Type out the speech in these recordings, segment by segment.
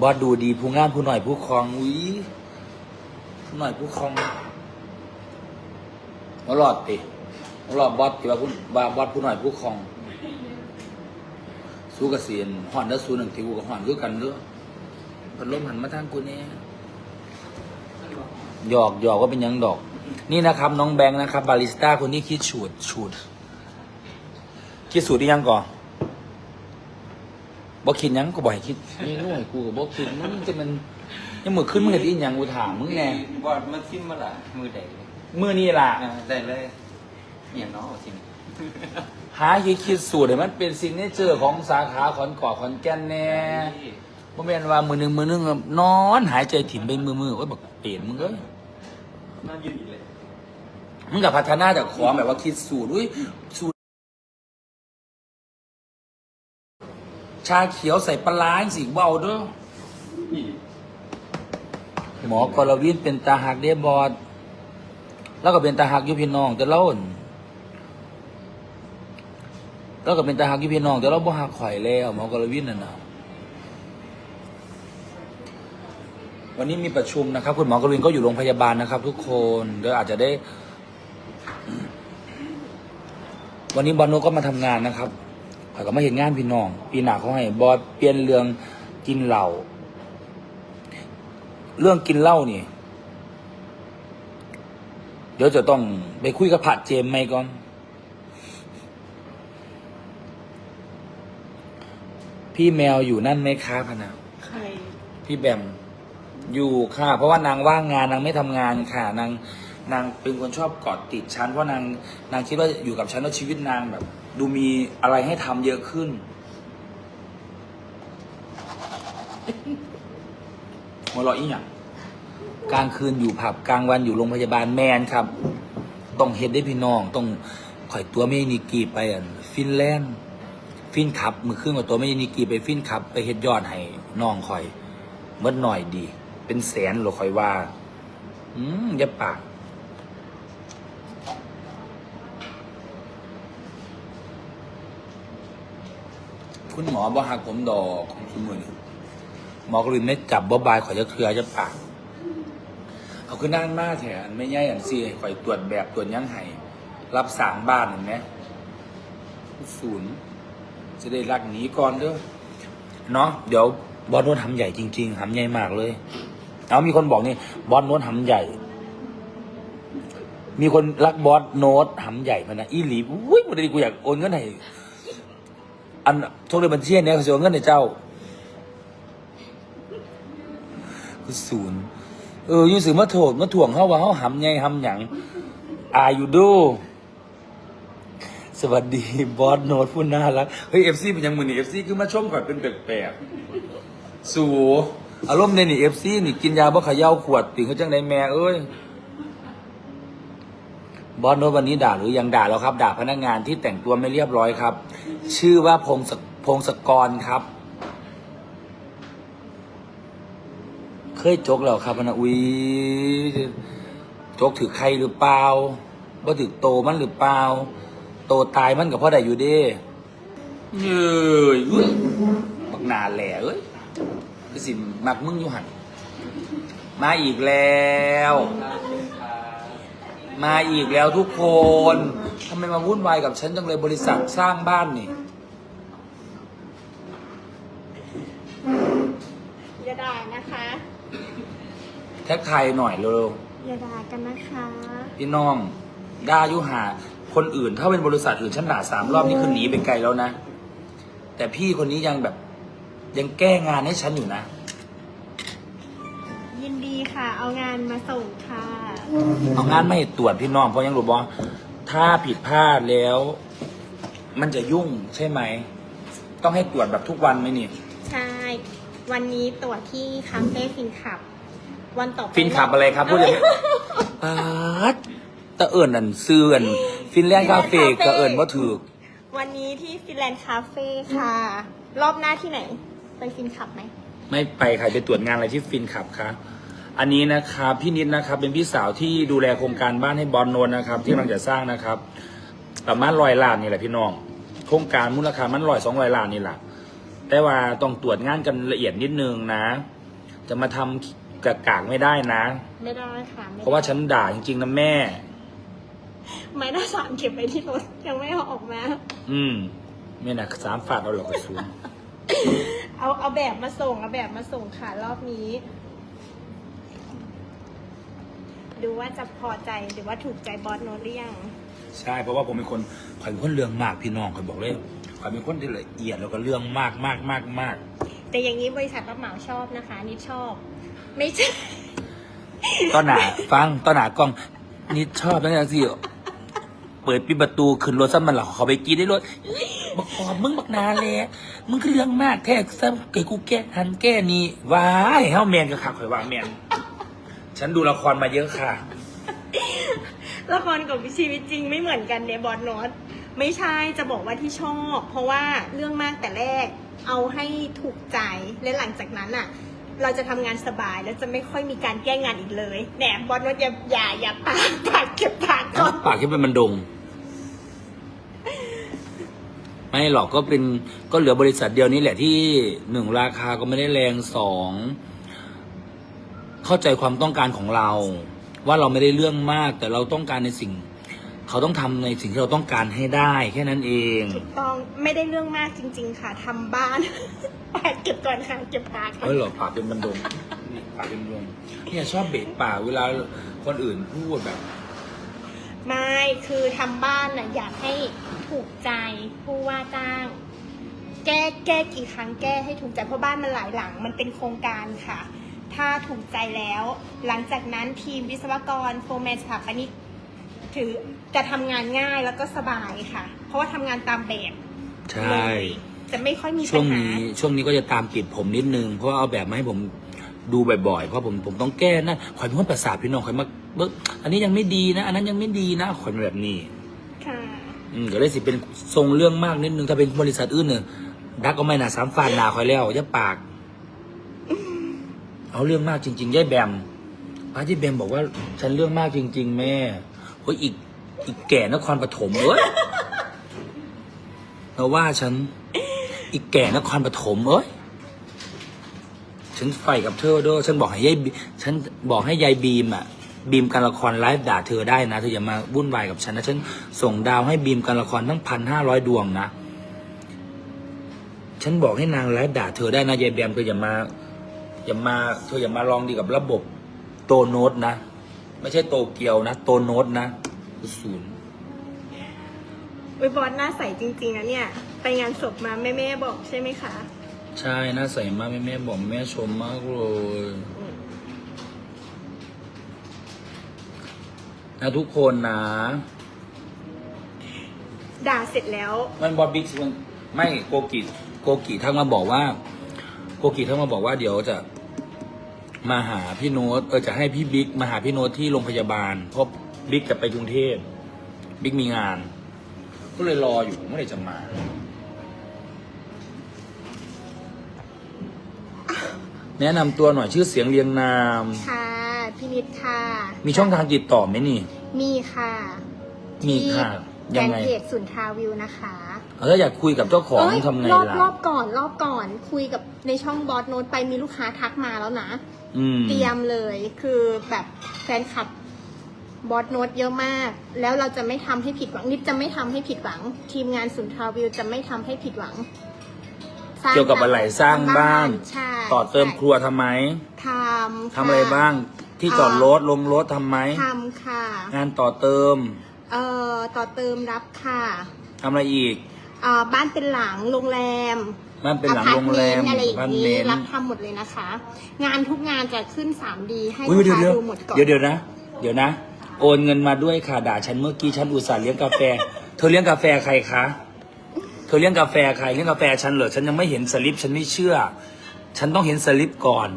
บอสดูดีผู้งามผู้หน่อยผู้คลองอุ้ยผู้หน่อยผู้คลองมารอดติมารอดบอสที่ว่าผู้ว่าบอสผู้หน่อยผู้คลอง สู้กับเสียนห่อนแล้วสู้หนึ่งทีกูกับห่อนคือกันเด้อพัดลมหันมาทางกูเนี่ยหยอกหยอกว่าเป็นยังดอก นี่นะครับ น้องแบงค์นะครับ บาริสต้าคนที่คิดสูตรสูตรคิดสูตรที่ยังก่อน บ่คิดหยังก็บ่ให้คิดนี่นู่นกูก็บ่คิดมึงจะมันยังมือขึ้นมึงเห็นอีหยังกูถามมึงแน่บอดมันซิมมาละมือใดเลยมือนี่ล่ะ อ่าได้เลยอย่างน้องเอาซิมหาคิดคิดสูตรให้มันเป็นสิ่งที่เจอของสาขาขอนก่อขอนแก่นแน่บ่แม่นว่ามือหนึงมือหนึงนอน หายใจถิ่มไปมือมือโอ้ยบักเปลี่ยนมึงเอ้ย น่ายืดอีกเลยมึงกับพัฒนาจากของแบบว่าคิดสูตรอุ้ยสูตร ชาเขียวใส่ปลาร้าสิเบาเด้อนี่หมอกรวินเป็นตาหักเดบอด แล้วก็เป็นตาหักยุพี่น้องแต่เราอั่นแล้วก็เป็นตาหักยุพี่น้องแต่เราบ่หักข่อยแล้วหมอกรวินน่ะนะวันนี้มีประชุมนะครับ คุณหมอกรวินก็อยู่โรงพยาบาลนะครับ ทุกคนเดี๋ยวอาจจะได้ วันนี้บอลโนก็มาทำงานนะครับ ข่อยก็มาเห็นงานพี่น้อง ปีหน้าเขาให้บอสเปลี่ยนเรื่องกินเหล้าเรื่องกินเหล้านี่ เดี๋ยวจะต้องไปคุยกับผัดเจมส์ไหมก่อน พี่แมวอยู่นั่นไหมคะพะนะใคร พี่แบมอยู่ค่ะ เพราะว่านางว่างงานนางไม่ทำงานค่ะ นางนางเป็นคนชอบเกาะติดฉันเพราะนางนางคิดว่าอยู่กับฉันแล้วชีวิตนางแบบ ดูมีอะไรให้ทำเยอะขึ้น หัวเราะอีหยังกลางคืนอยู่ผับกลางวันอยู่โรงพยาบาลแมนครับ ต้องเฮ็ดได้พี่น้อง ต้องข่อยตัวไม่นิกีไปอะฟินแลนด์ฟินขับ มือครึ่งกับตัวไม่นิกีไปฟินขับ ไปเฮ็ดยอดให้น้องข่อยเมื่อหน่อยดี เป็นแสนหรอข่อยว่า อืมอย่าปาก คุณหมอบ่หักผมดอกคุณมือนี่หมอกรินไม่จับบ่บายข่อยจะเคลือจะปากเอาขึ้นนั่งมากแถนไม่ใช่อันซี่ข่อยตรวจแบบตรวจยั้งไห้รับสางบ้านเห็นไหมศูนย์จะได้รักหนีก่อนเด้อเนาะเดี๋ยวบอลโน้นหำใหญ่จริงๆหำใหญ่มากเลยเอามีคนบอกนี่บอสโน้ตหำใหญ่ มีคนรักบอสโน้ตหำใหญ่มันนะอีหลีอุ้ยวันนี้กูอยากโอนเงินให้ อันโทรเลยบัญชีเนี่ยเขาจะโอเงินให้เจ้าคือศูนย์เอออยู่สื่อมาโถดมาถ่วงเขาว่าเขาหำใหญ่หำหยังอายุดู สวัสดีบอสโน้ตผู้น่ารัก เฮ้ยเอฟซีเป็นยังมือนี่เอฟซีคือมาชมก่อนเป็นแปลกๆสูอารมณ์ในนี่เอฟซีนี่กินยาบ่ขย่าขวดถึงเขาจังไดแม่เอ้ยบอสโนตวันนี้ด่าหรือยังด่าแล้วครับ ด่าพนักงานที่แต่งตัวไม่เรียบร้อยครับ ชื่อว่าพงศพงศกรครับ เคยจกแล้วครับพนะอุ้ยจกถือใครหรือเปล่าว่าถือโตมันหรือเปล่า โตตายมันกับพ่อใดอยู่เด้เย้ยเว้ยบักหนาแหล่เอ้ยคือสิมักมึงอยู่หันมาอีกแล้ว มาอีกแล้วทุกคน ทำไมมาวุ่นวายกับฉันจังเลยบริษัทสร้างบ้านนี่อย่าด่านะคะ แท็กไทายหน่อยเร็วอย่าด่ากันนะคะๆพี่น้องด่ายุหา คนอื่นถ้าเป็นบริษัทอื่นฉันด่าสามรอบนี่คือหนีไปไกลแล้วนะ แต่พี่คนนี้ยังแบบ ยังแก้งานให้ฉันอยู่นะ ยินดีค่ะ เอางานมาส่งค่ะ เอางานไม่ตรวจพี่น้องเพราะยังรู้บอก ถ้าผิดพลาดแล้ว มันจะยุ่งใช่ไหม ต้องให้ตรวจแบบทุกวันไหมนี่ ใช่ วันนี้ตรวจที่คาเฟ่ฟินขับ วันต่อไปฟินขับอะไรครับพูดอย่างนี้ปาดตะเอิญอันซื้ออันฟินแลนด์คาเฟ่กระเอิญว่าถือวันนี้ที่ฟินแลนด์คาเฟ่ค่ะ รอบหน้าที่ไหน ไปฟินขับไหม ไม่ไปใครไปตรวจงานอะไรที่ฟินขับคะ อันนี้นะครับพี่นิดนะครับเป็นพี่สาวที่ดูแลโครงการบ้านให้บอลโนนนะครับ ที่กำลังจะสร้างนะครับ ประมาณร้อยล้านนี่แหละพี่น้อง โครงการมูลค่ามันร้อยสองร้อยล้านนี่แหละแต่ว่าต้องตรวจงานกันละเอียดนิดนึงนะ จะมาทำกะกากไม่ได้นะ ไม่ได้ค่ะไม่ได้เพราะว่าฉันด่าจริงๆนะแม่ ไม้หน้าสามเก็บไว้ที่รถยังไม่เอาออกมา อืมไม่นะสามฝาดเอาหรอกกระสุนเอาเอาแบบมาส่งเอาแบบมาส่งค่ะรอบนี้ ดูว่าจะพอใจหรือว่าถูกใจบอสโนตหรือยัง ใช่เพราะว่าผมเป็นคนข่อยเป็นคนเรื่องมากพี่น้องข่อยบอกเลยข่อยเป็นคนที่ละเอียดแล้วก็เรื่องมากมากมากมากแต่อย่างนี้บริษัทรับเหมาชอบนะคะ นี่ชอบ ไม่ใช่ต้นหนาฟังต้นหนากล้องนี่ชอบตั้งแต่สิเปิดปิดประตูขึ้นรถซ้ำมันหรอเขาไปกินได้รถเอ้ยบักขอบมึงบักนาเลยมึงคือเรื่องมากแท้ซ้ำเกิดกูแก้หันแก้นี่ว้ายเฮาแมนกับขับข่อยว่าแมน ฉันดูละครมาเยอะค่ะ ละครกับชีวิตจริงไม่เหมือนกันเนี่ยบอสโนตไม่ใช่จะบอกว่าที่ชอบ เพราะว่าเรื่องมากแต่แรก เอาให้ถูกใจและหลังจากนั้นอะ เราจะทำงานสบายแล้วจะไม่ค่อยมีการแก้งานอีกเลยแหนบอสโนตอย่าอย่าอย่าปากปากเก็บปากก่อน ปากที่เป็นมันดง ไม่หรอกก็เป็นก็เหลือบริษัทเดียวนี้แหละที่หนึ่งราคาก็ไม่ได้แรงสอง เข้าใจความต้องการของเรา ว่าเราไม่ได้เรื่องมาก แต่เราต้องการในสิ่ง เขาต้องทำในสิ่งที่เราต้องการให้ได้แค่นั้นเอง ถูกต้องไม่ได้เรื่องมากจริง ๆ ค่ะทำบ้าน ปากเก็บก่อนค่ะเก็บปากก่อนเฮ้ยหรอปากเป็นมันดงนี่ปากเป็นมันดงเนี่ยชอบเบะปากเวลาคนอื่นพูดแบบ ไม่คือทำบ้านน่ะอยากให้ถูกใจผู้ว่าจ้าง แก้แก้กี่ครั้งแก้ให้ถูกใจเพราะบ้านมันหลายหลัง มันเป็นโครงการค่ะ ถ้าถูกใจแล้ว หลังจากนั้นทีมวิศวกรโฟร์แมนสถาปนิกถือจะทำงานง่ายแล้วก็สบายค่ะ เพราะว่าทำงานตามแบบใช่ เลยจะไม่ค่อยมีช่ปัวญงหานี้ช่วงนี้ก็จะตามติดผมนิดนึง เพราะว่าเอาแบบมาให้ผมดูบ่อยๆ เพราะผมผมต้องแก้นะข่อยเป็นคนประสาทพี่น้องข่อยมาเบิกอันนี้ยังไม่ดีนะ อันนั้นยังไม่ดีนะข่อยเป็นแบบนี้ค่ะ อืมก็เลยสิเป็นทรงเรื่องมากนิดนึงถ้าเป็นบริษัทอื่นเนี่ยดักก็ไม่น่าสามฟานหนาข่อยแล้วอย่าปาก เอาเรื่องมากจริงๆยายแบมป้าที่แบมบอกว่าฉันเรื่องมากจริง ๆ แม่เฮ้ยอีกอีกแก่นครปฐมเอ้ยเราว่าฉันอีกแก่นครปฐมเอ้ยฉันไฟกับเธอเด้วยฉันบอกให้ยายบีฉันบอกให้ยายบีมอะบีมการละครไลฟ์ด่าเธอได้นะเธออย่ามาวุ่นวายกับฉันนะฉันส่งดาวให้บีมการละครทั้งพันห้าร้อยดวงนะ ฉันบอกให้นางไลฟ์ด่าเธอได้นะยายแบมเธออย่ามา อย่ามาเธออย่ามาลองดีกับระบบโตโนตนะ ไม่ใช่โตเกียวนะ โตโนตนะศูนย์อุยบอสหน้าใสจริงๆนะเนี่ย ไปงานศพมาแม่แม่ๆบอกใช่ไหมคะ ใช่น่าใส่มากแม่แม่บอกแม่ชมมากเลยนะทุกคนนะด่าเสร็จแล้วมันบอบิ๊กมันไม่โกกิโกกิทักมาบอกว่า โกกิทักมาบอกว่าเดี๋ยวจะ มาหาพี่โน้ตเออจะให้พี่บิ๊กมาหาพี่โน้ตที่โรงพยาบาลเพราะบิ๊กจะไปกรุงเทพบิ๊กมีงาน ก็เลยรออยู่เมื่อไหร่จะมา แนะนำตัวหน่อยชื่อเสียงเรียงนาม ค่ะพี่นิดค่ะ มีช่องทางติดต่อไหมนี่ มีค่ะมีค่ะที่ยังแฟนไงเพจสุนทราวิวนะคะเออถ้าอยากคุยกับเจ้าของเอ้ยทำไงรอบล่ะรอบก่อนรอบก่อนคุยกับในช่องบอสโน้ตไปมีลูกค้าทักมาแล้วนะ อืม เตรียมเลย คือแบบแฟนคลับบอสโน้ตเยอะมาก แล้วเราจะไม่ทำให้ผิดหวังนิดจะไม่ทำให้ผิดหวัง ทีมงานสุนทราวิวจะไม่ทำให้ผิดหวังสร้างเกี่ยวกับอะไรสร้างบ้าน ใช่ต่อเติมครัวทำไมทำทำอะไรบ้าง ที่จอดรถลงรถทำไหม ทำค่ะ งานต่อเติมเอ่อ ต่อเติมรับค่ะทำอะไรอีก เอ่อ บ้านเป็นหลัง โรงแรม บ้านเป็นหลังโรงแรมอพาร์ตเนต์อะไรอย่างบ้านนี้เน้น รับทำหมดเลยนะคะ งานทุกงานจะขึ้น 3D ให้อุ้ลูยกเดี๋ยวค้าเดี๋ยวดูหมดก่อน เดี๋ยวเดี๋ยวนะ เดี๋ยวนะ โอนเงินมาด้วยค่ะด่าฉันเมื่อกี้ฉันอุตส่าห์เลี้ยงกาแฟ เธอเลี้ยงกาแฟใครคะเธอเลี้ยงกาแฟใครเลี้ยงกาแฟฉันเหรอฉันยังไม่เห็นสลิปฉันไม่เชื่อ ฉันต้องเห็นสลิปก่อน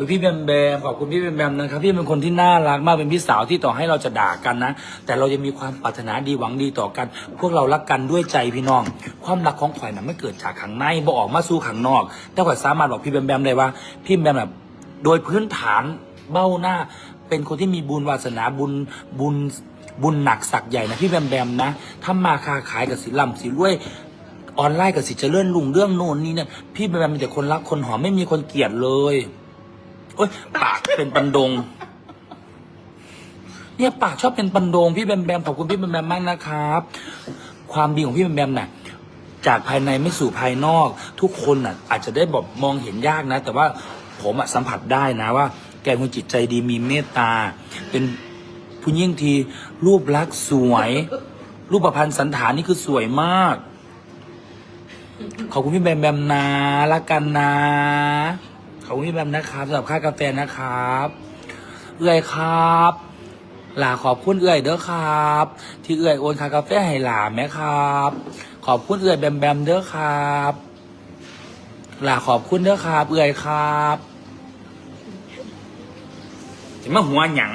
อุ้ยพี่แบมแบมขอบคุณพี่แบมแบมนะครับพี่เป็นคนที่น่ารักมากเป็นพี่สาวที่ต่อให้เราจะด่ากันนะ แต่เรายังมีความปรารถนาดีหวังดีต่อกัน พวกเรารักกันด้วยใจพี่น้อง ความรักของข่อยน่ะไม่เกิดจากข้างในบ่ออกมาสู่ข้างนอก แต่ข่อยสามารถบอกพี่แบมแบมได้ว่าพี่แบมแบบโดยพื้นฐานเบ้าหน้า เป็นคนที่มีบุญวาสนาบุญบุญบุญหนักสักใหญ่นะพี่แบมแบมนะถ้ามาค้าขายกับสิลำสิรวยออนไลน์กับสิเจะเลื่อนลุงเรื่องโน่นนี่เนี่ยพี่แบมมีแต่คนรักคนหอมไม่มีคนเกลียดเลย อ้ยปากเป็นปันดง เนี่ยปากชอบเป็นปันดงพี่แบมแบมขอบคุณพี่แบมแบมมากนะครับ ความดีของพี่แบมแบมน่ะ จากภายในไม่สู่ภายนอก ทุกคนน่ะ อาจจะได้บอกมองเห็นยากนะ แต่ว่าผมอะสัมผัสได้นะว่า แกคนจิตใจดีมีเมตตา เป็นผู้ยิ่งทีรูปลักษณ์สวย รูปประพันธ์สันฐานนี่คือสวยมาก ขอบคุณพี่แบมแบมนะรักกันนะ อบคุณพี่แบมนะครับสำหรับค่ากาแฟนะครับ เอื้อยครับหลาขอบคุณเอื้อยเด้อครับ ที่เอื้อยโอนค่ากาแฟให้หลาแม่ครับ ขอบคุณเอื้อยแบมแบมเด้อครับหลาขอบคุณเด้อครับ เอื้อยครับจะมาหัวหยัง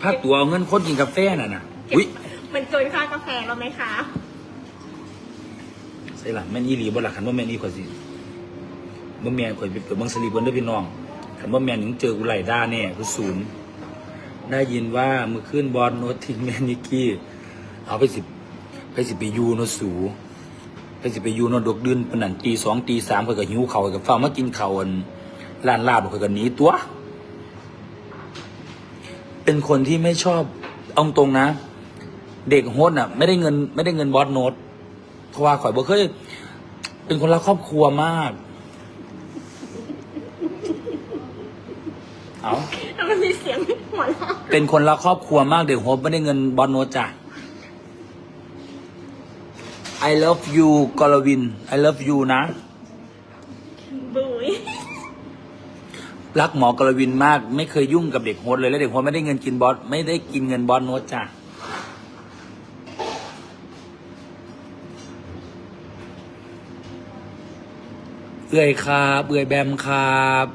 พาตัวเอาเงินคนกินกาแฟน่ะนะอุ้ยมันเกินค่ากาแฟเราไหมคะใส่หลังแม่นอีหลีบ่หลักขันว่าแม่นอีข่อยสิ บ่แม่นข่อยไปเปิดบังสลีบนเด้อพี่น้องขันว่าแม่นถึงเจอกูไหลด้าแน่กูศูนย์ได้ยินว่าเมื่อคืนบอลโนตทิ้งแม่นิกกี้เอาไปสิไปสิไปยูโนสูไปสิไปยูโนดกดืนปนันตีสองตีสามข่อยก็หิวข้าข่อยก็เฝ้ามากินข้าวอันร้านลาบข่อยก็หนีตัว เป็นคนที่ไม่ชอบเอาตรงนะ เด็กโฮสอะ ไม่ได้เงิน ไม่ได้เงินบอสโนตเพราะว่าข่อยบ่เคยเป็นคนรักครอบครัวมาก เอาแล้วมันมีเสียงหัวเราะเป็นคนรักครอบครัวมากเด็กโฮปไม่ได้เงินบอลโนตจ้ะ I love you กรวิน I love you นะ บุยรักหมอกรวินมาก ไม่เคยยุ่งกับเด็กโฮสเลยแล้วเด็กโฮสไม่ได้เงินกินบอสไม่ได้กินเงินบอลโนตจ้ะเอื่อยครับเอื่อยแบมครับ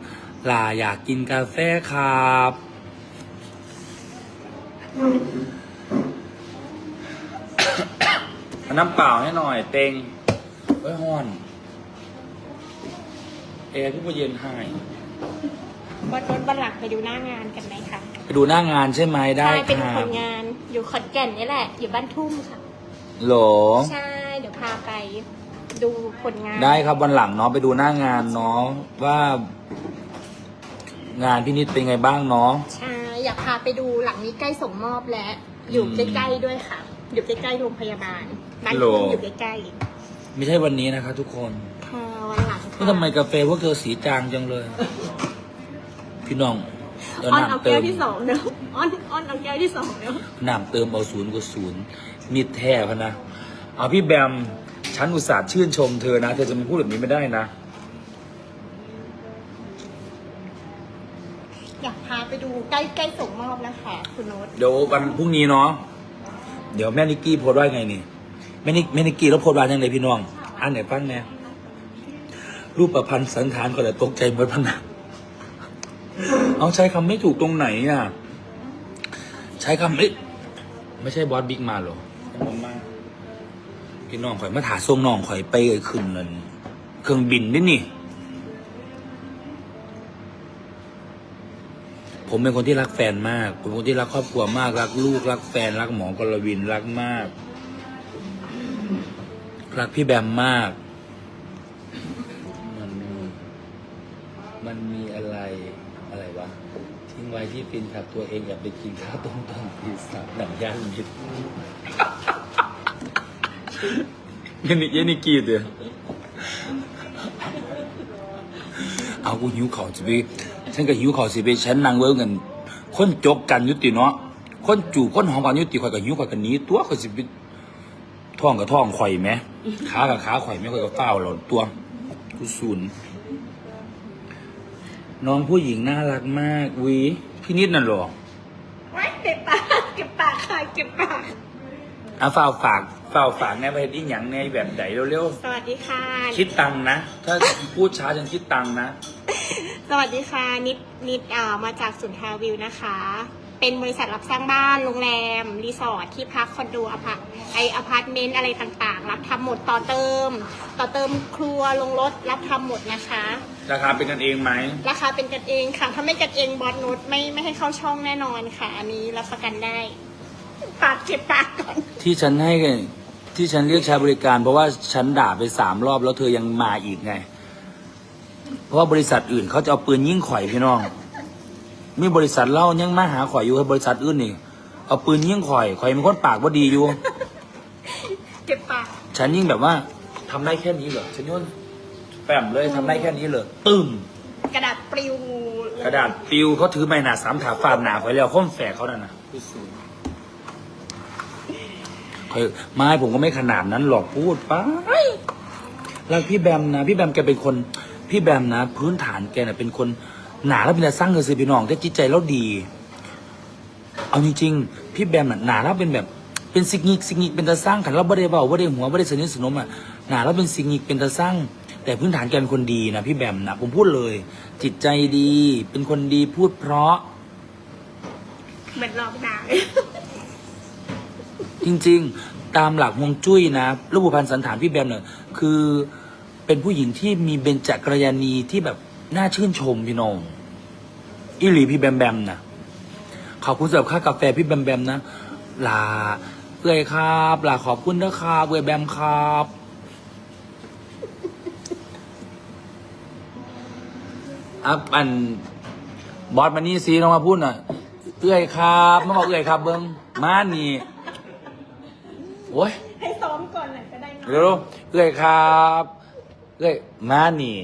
หลาอยากกินกาแฟครับเอาน้ำเปล่าให้หน่อย เต็งไว้ยห้อน แอร์ทุกเย็นให้บอลรถบัลลักไปดูหน้างานกันไหมคะไปดูหน้างานใช่ไหมได้ใช่เป็นครัผบลงานอยู่ขอนแก่นนี่แหละ อยู่บ้านทุ่มค่ะโหลใช่ เดี๋ยวพาไปดูผลงานได้ครับวันหลังเนาะไปดูหน้างานเนาะว่า งานพี่นิดเป็นไงบ้างเนาะ ใช่อยากพาไปดูหลังนี้ใกล้ส่งมอบแล้ว อยู่อืมใกล้ๆด้วยค่ะ อยู่ใกล้ๆโรงพยาบาลบ้านโหลทุ่มอยู่ใกล้ไม่ใช่วันนี้นะครับทุกคนๆค่ะวันหลังค่ะนี่ทำไมกาแฟพวกเธอสีจางจังเลย พี่น้องเดี๋ยวอ้อนเอาน้ำเติแก้วมที่สองเนาะอ้อนอ้อนเอาแก้วที่สองเนาะน้ำเติมเอาศูนย์ก็ศูนย์มิดแท้พะนะเอาพี่แบมฉันอุตส่าห์ชื่นชมเธอนะเธอจะมาพูดแบบนี้ไม่ได้นะ อยากพาไปดูใก ล้ใกล้ส่งมอบแล้วค่ะคุณโน้ตเดี๋ยววันพรุ่งนี้เนาะเดี๋ยวแม่นิกกี้โพสต์ว่าไงนี่แม่นิกแม่นิกกี้แล้วโพสต์ว่ายังไงพี่น้องอ่านไหนฟังแน่รูปประพันธ์สันฐานก็เลยตกใจหมดพะนะเอาใช้คำไม่ถูกตรงไหนอะ ใช้คำเอ้ยไม่ใช่บอสบิ๊กมาเหรอพี่น้องข่อยมาถาส่งน้องข่อยไปเอ่ยขึ้นนั่นเครื่องบินนี่นี่ ผมเป็นคนที่รักแฟนมากเป็นคนที่รักครอบครัวมากรักลูกรักแฟนรักหมอกรวินรักมาก รักพี่แบมมาก มันมีมันมีอะไรอะไรวะทิ้งไว้ที่ฟินขับตัวเองอย่าไปกินข้าวต้มตอนตีสามหนังย่างมิดยันนี่ยันนี่กีดเลยเอากูหิวข้าวสิไป ฉันก็หิวข้าวสิไปฉันนั่งเวิร์กกันคนจกกันอยุติเนาะคนจูบคนหอมกันอยุติข่อยก็หิวข่อยก็หนีตัวข่อยสิไปท้องกับท้องข่อยไหมขากับขาข่อยไหมข่อยก็เฝ้าวหล่นตัวกูศูนย์น้องผู้หญิงน่ารักมากวิพี่นิดน่ะเหรอไว้เก็บปากเก็บปากค่ะเก็บปากอะฝ้าวฝากฝ้าวฝากแน่ไปเฮ็ดอีหยังในแบบไหนเร็วสวัสดีค่ะๆคิดตังค์นะ ถ้าพูดช้าฉันคิดตังค์นะ สวัสดีค่ะ นิดนิดเอ่อมาจากสุนทราวิวนะคะ เป็นบริษัทรับสร้างบ้านโรงแรม รีสอร์ทที่พักคอนโดอพาร์ตไออพาร์ตเมนต์อะไรต่างๆ รับทำหมดต่อเติม ต่อเติมครัวลงรถรับทำหมดนะคะ ราคาเป็นกันเองไหมราคาเป็นกันเองค่ะถ้าไม่กันเองบอสโนตไม่ไม่ให้เข้าช่องแน่นอนค่ะ อันนี้รับประกันได้ปากเก็บปากก่อนที่ฉันให้ที่ฉันเรียกใช้บริการ เพราะว่าฉันด่าไปสามรอบแล้วเธอยังมาอีกไง เพราะว่าบริษัทอื่นเขาจะเอาปืนยิงข่อยพี่น้อง มีบริษัทเล่ายังมาหาข่อยอยู่ให้บริษัทอื่นนี่ เอาปืนยิงข่อยข่อยเป็นคนปากว่าดีอยู่ เก็บปากฉันยิ่งแบบว่าทำได้แค่นี้เหรอฉันยุ่นแปมเลยทำได้แค่นี้เหรอตึ้มกระดาษปลิวกระดาษปลิวเขาถือไม้หนาสามถาฟาดหนาข่อยแล้วค้อมแฝกเขานั่นนะข่อยไม้ผมก็ไม่ขนาดนั้นหรอกพูดไปแล้วพี่แบมนะพี่แบมแกเป็นคน พี่แบมนะ พื้นฐานแกน่ะเป็นคนหนาแล้วเป็นแต่สร้างเงินซื้อพี่น้องแต่จิตใจแล้วดี เอาจริงๆพี่แบมน่ะหนาแล้วเป็นแบบเป็นสิกนิกสิกนิกเป็นตาสร้างขันเราบ่ได้เบาบ่ได้หัวบ่ได้สนิทสนมอะหนาแล้วเป็นสิกนิกเป็นตาสร้าง แต่พื้นฐานแกเป็นคนดีนะพี่แบมนะผมพูดเลย จิตใจดี เป็นคนดีพูดเพราะเหมือนหลอกด่าจริง ๆ ตามหลักฮวงจุ้ยนะรูปพันธ์สันฐานพี่แบมเนี่ยคือ เป็นผู้หญิงที่มีเบญจกัลยาณีที่แบบน่าชื่นชมพี่น้องอิหลีพี่แบมแบมนะขอบคุณสำหรับค่ากาแฟพี่แบมแบมนะลาเอ้ยครับลาขอบคุณนะครับเอ้ยแบมครับอัพอันบอสมานี่ซีลองมาพูดหน่อยเอ้ยครับมาบอกเอ้ยครับเบิ้งมานี่โอ้ยให้ซ้อมก่อนหน่อยก็ได้เนอะเร็วๆเอ้ยครับ เอ้ยมานี่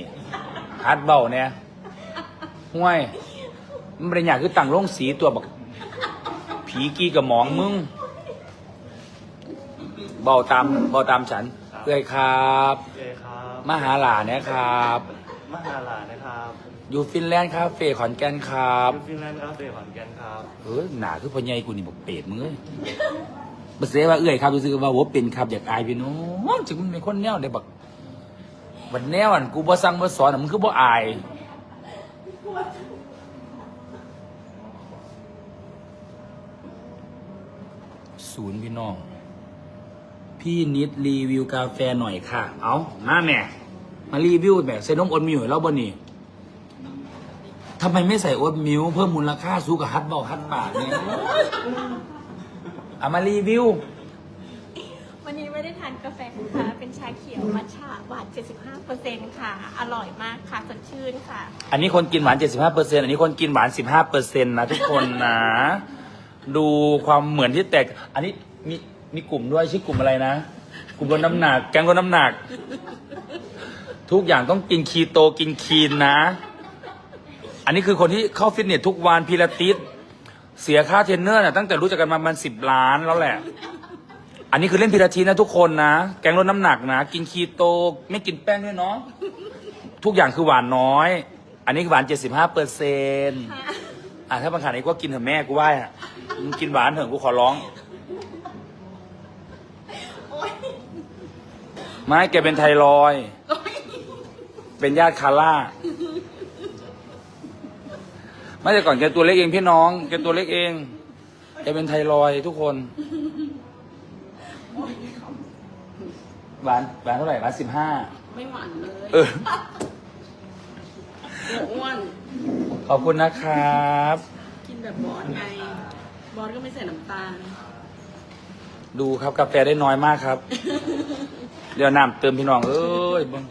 ฮัดเบาเนี่ยห่วยมันเป็นอย่างคือตั้งลงสีตัวบักผีกีกับหมองมึงเบาตามเบาตามฉันเอ้ยครับเอ้ครับมาหาหลานนะครับมหาลานะครับอยู่ฟินแลนด์คาเฟ่ขอนแก่นครับยูฟินแลนด์คาเฟ่ขอนแก่นครับเออหนาคือพ่อใหญ่กูนี่บอกเป็ดมึงเอ้ยบัเสียว่าเอ้ยครับรู้สึกว่าโวเป็นครับอยากอายพี่น้องจึงมันเป็นคนแนวได้บัก บัดแนวอันกูบ่สั่งบ่สอนมึงคือบ่อาย ศูนย์พี่น้อง พี่นิดรีวิวกาแฟหน่อยค่ะ เอามาแม่มารีวิวแบบใส่นมอตมิลให้เราบ่นี่ทำไมไม่ใส่โอ๊ตมิลเพิ่มมูลค่าสู้กับฮัตเบาฮัตบาทเนี่ยเอามารีวิว วันนี้ไม่ได้ทานกาแฟค่ะ ชาเขียวมัทฉะหวาน 75%ค่ะ อร่อยมากค่ะสดชื่นค่ะ อันนี้คนกินหวาน 75เปอร์เซ็นอันนี้คนกินหวาน 15เปอร์เซ็นนะทุกคนนะ ดูความเหมือนที่แตก อันนี้มีมีกลุ่มด้วยชื่อกลุ่มอะไรนะ กลุ่มลดน้ำหนัก แกงลดน้ำหนัก ทุกอย่างต้องกินคีโตกินคีนนะ อันนี้คือคนที่เข้าฟิตเนสทุกวันพิลาติสเสียค่าเทรนเนอร์น่ะตั้งแต่รู้จักกันมาประมันสิบล้านแล้วแหละ อันนี้คือเล่นพิลาทิสนะทุกคนนะ แกงลดน้ำหนักนะ กินคีโต ไม่กินแป้งด้วยเนาะ ทุกอย่างคือหวานน้อย อันนี้คือหวาน 75เปอร์เซ็นต์อะถ้าบางขนาดนี้ก็กินเถอะแม่กูว่าอะมึงกินหวานเถอะกูขอร้องไม่แกเป็นไทรอยด์เป็นญาติคาร่า ไม่แต่ก่อนแกตัวเล็กเองพี่น้อง แกตัวเล็กเอง แกเป็นไทรอยด์ทุกคน หวานหวานเท่าไหร่หวานสิบห้าไม่หวานเลยเออเดี๋ยวอ้วน ขอบคุณนะครับ กินแบบบอสไง บอสก็ไม่ใส่น้ำตาล ดูครับกาแฟได้น้อยมากครับ เดี๋ยวน้ำเติมพี่น้อง เอ้ยเบิ่ง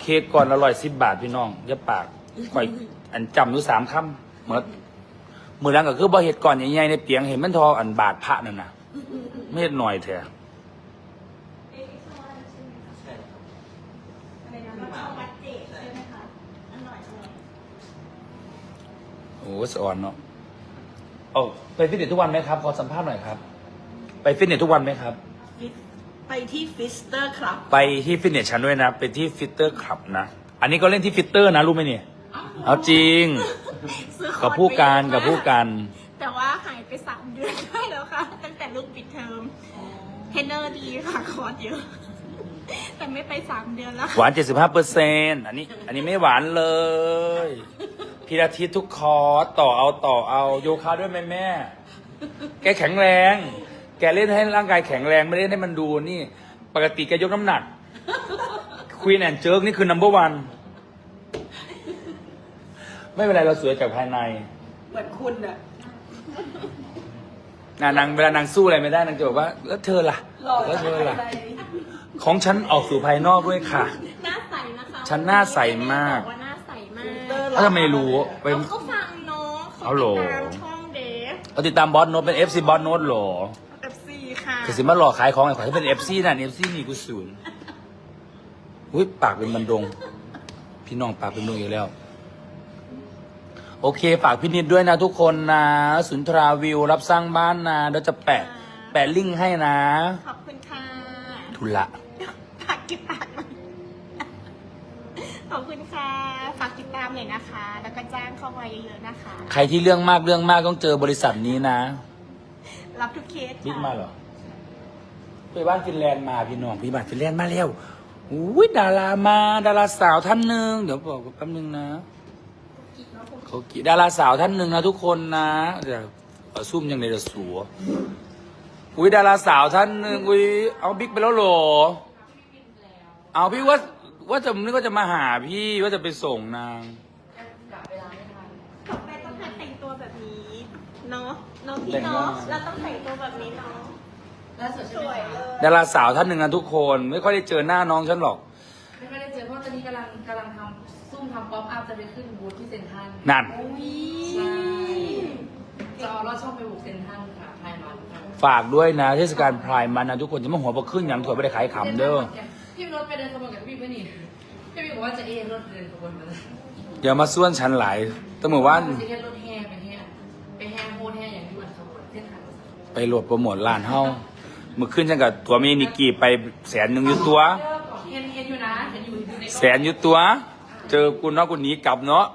เค้กก่อนอร่อยสิบบาทพี่น้องอย่าปากข่อยอันจำอยู่สามคำเหมือนมือหลังก็คือบ่เห็ดก่อนใหญ่ๆในเปียงเห็นมันทออันบาทพระนั่นน่ะ ไม่เห็ดหน่อยเถอะอะไรนะเราชอบวัดเจดใช่ไหมคะอร่อยอร่อยโอ้สะอ่อนเนาะโอ้ไปฟิตเนสทุกวันไหมครับ ขอสัมภาษณ์หน่อยครับ ไปฟิตเนสทุกวันไหมครับ ฟิตไปที่ฟิสเตอร์ครับ ไปที่ฟิตเนสฉันด้วยนะ ไปที่ฟิตเตอร์คลับนะ อันนี้ก็เล่นที่ฟิตเตอร์นะรู้ไหมเนี่ย เอาจริงซื้อคอกับร์สผู้การไปเยอะกับผู้การ ค่ะ ตั้งแต่ลูกปิดเทอมเทรนเนอร์ดีค่ะคอร์สเยอะ แต่ไม่ไปสามเดือนแล้วหวาน 75เปอร์เซ็นอันนี้ อันนี้ไม่หวานเลยพิราทิตทุกคอร์สต่อเอาต่อเอาโยคะด้วยไหมแม่ แกแข็งแรง แกเล่นให้ร่างกายแข็งแรงไม่ได้เล่นให้มันดูนี่ ปกติแกยกน้ำหนักควีนแอนเจิร์กนี่คือ number one ไม่เป็นไรเราสวยจากภายใน เหมือนคุณอะ นางนางเวลานางสู้อะไรไม่ได้นางจะบอกว่า แล้วเธอล่ะแล้วเธอล่ะ ของฉันออกสู่ภายนอกด้วยค่ะ หน้าใสนะคะฉันหน้าใสมาก บอกว่าหน้าใสมากแล้วทำไมรู้ไปเอาเขาฟังเนาะเขาเอาเหรอติดตามช่องเดฟเอาติดตามบอสโน้ตเป็น FC บอสโน้ตเหรอเอฟซีค่ะแต่สิมาหลอกขายของไอ้ขอยถ้าเป็น FC นั่น FC นี่กูศูนย์อุ้ยปากเป็นบันดง พี่น้องปากเป็นดงอยู่แล้ว โอเค ฝากพี่นิดด้วยนะทุกคนนะ สุนทราวิวรับสร้างบ้านนะเดี๋ยวจะแปะ แปะลิงก์ให้นะ ขอบคุณค่ะทุละ ฝากติดตามหน่อยขอบคุณค่ะ ฝากติดตามหน่อยนะคะ แล้วก็จ้างเข้ามาเยอะๆนะคะ ใครที่เรื่องมากเรื่องมากต้องเจอบริษัทนี้นะรับทุกเคสค่ะ บิ๊กมาเหรอ ไปบ้านฟินแลนด์มาพี่น้องพี่บ้านฟินแลนด์มาแล้วอุ้ยดารามา ดาราสาวท่านหนึ่งเดี๋ยวบอกแป๊บนึงนะ เขากี่ดาราสาวท่านหนึ่งนะทุกคนนะเดี๋ยวเอาซุ่มยังไงเดี๋ยวสัวอุ้ยดาราสาวท่านหนึ่งอุ้ยเอาบิ๊กไปแล้วเหรอเอาพี่ว่าว่าจะนึกว่าจะมาหาพี่ว่าจะไปส่งนาง ต่อไปต้องหัดแต่งตัวแบบนี้เนาะเนาะพี่แต่งหน้าเนาะเราต้องแต่งตัวแบบนี้เนาะล่าสุดสใช่ไหมวยคะเลยดาราสาวท่านหนึ่งนะทุกคน ไม่ค่อยได้เจอหน้าน้องฉันหรอก ไม่ค่อยได้เจอเพราะตอนนี้กำลังกำลังทำซุ่ม ทำป๊อปอัพจะไปขึ้นบูธที่เซ็นทรัลนั่น ใช่จะเอาลอดช่องไปบุกเซ็นทรัลค่ะภายมันค่ะฝากด้วยนะเทศกาลพรายมันนะทุกคนจะมาหัวประขึ้นอย่างถวยไปได้ขายขำเด้อพี่รถไปเดินขบวนกับพี่พี่นี่พี่พี่บอกว่าจะเอรถเดินขบวนมาเลยอย่ามาส่วนฉันหลายตั้งมือว่านจะเรียกรถแห่ไปแห่ไปแห่โฮแห่อย่างที่วันขบวนเส้นทางไปโหลดโปรโมทร้านเฮาเมื่อขึ้นฉันกับตัวมีนิกกี้ไปแสนหนึ่งอยู่ตัวเห็นเห็นอยู่นะเห็นอยู่ในแสนอยู่ตัว เจอกูเนาะกูหนีกลับเนาะ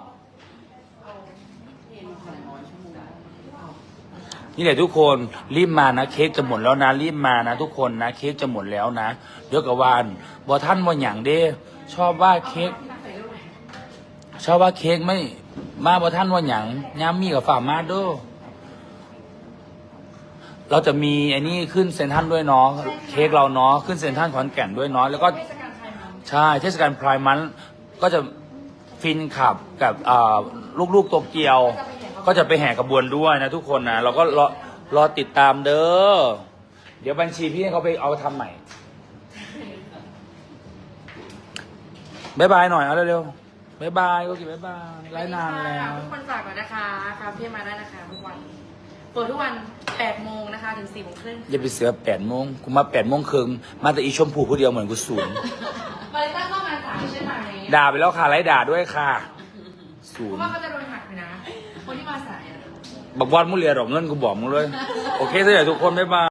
นี่แหละทุกคนรีบมานะเค้กจะหมดแล้วนะรีบมานะทุกคนนะเค้กจะหมดแล้วนะเดี๋ยวกับวานบอท่านว่าอย่างเด้ชอบว่าเค้กชอบว่าเค้กไม่มาบอท่านว่าอย่างยามมีกับฝ่ามาด้วยเราจะมีไอ้นี่ขึ้นเซนทันด้วยเนาะเค้กเราเนาะขึ้นเซนทันขอนแก่นด้วยเนาะแล้วก็ใช่เทศกาลพรายมันก็จะ ฟินขับกับอ่าลูกๆโตเกียว ก็จะไปแห่ขบวนด้วยนะทุกคนนะเราก็รอรอติดตามเด้อเดี๋ยวบัญชีพี่ให้เขาไปเอาทำใหม่บายบายหน่อยเอาเร็วๆบายบายก็กี่บายบายไลฟ์นานแล้ว ทุกคนฝากก่อนนะคะคาเฟ่มาได้นะคะทุกวัน เปิดทุกวัน8โมงนะคะถึง4โมงครึ่งอย่าไปเสือแปดโมงกูมาแปดโมงครึ่งมาแต่อีชมพูผู้เดียวเหมือนกูศูนย์มาเลยตั้งเข้ามาสายใช่ไหมด่าไปแล้วค่ะไล่ด่าด้วยค่ะศูเพนราะย์ว่าเขาจะโดนหักไปนะ คนที่มาสายอะ บักบอลมุเรียดอกเงินกูบอกมึงเลย โอเคสวัสดีทุกคนบ๊ายบาย